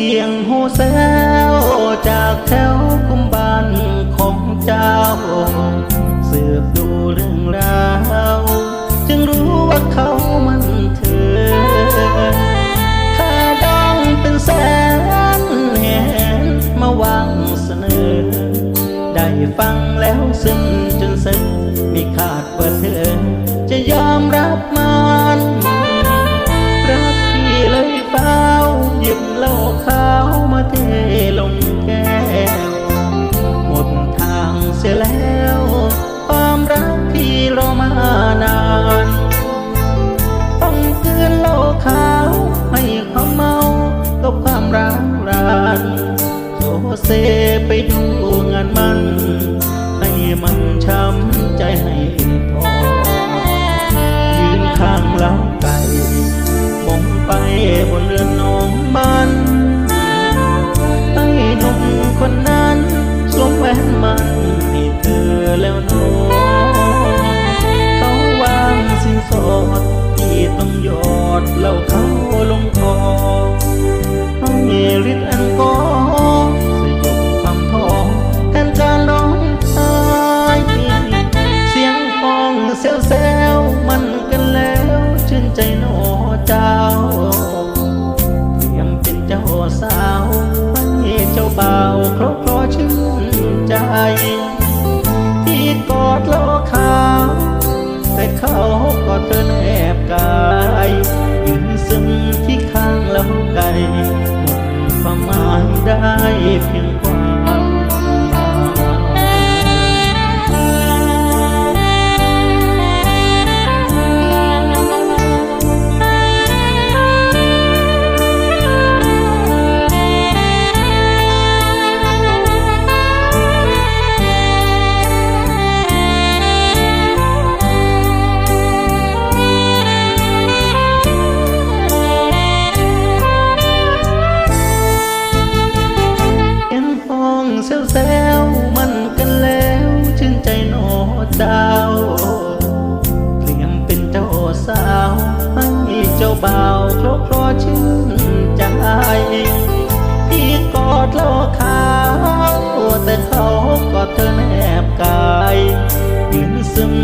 สียงโหแซวจากแถวกุมบานของเจ้า สืบดูเรื่องราว จึงรู้ว่าเขามันเธอค่าดองเป็นแสนแหนมาวางเสนอ ได้ฟังแล้วซึ้งจนซึ้งมีขาดว่าเธอ จะยอมรับมัน เทลงแก้ว หมดทางเสียแล้ว ความรักที่รอมานาน ต้องเกืนเหล้าขาวให้เขาเมากับความรักรานโซเซไปดู กอดโลขาวแต่เขาก็เธอแนบกายยืนซึมที่ข้างเล้าไก่หมดความหมายได้เพียง เบาวครบครอชื่นใจที่กอดโลขาวแต่เขากอดเธอแนบกายยืนซึม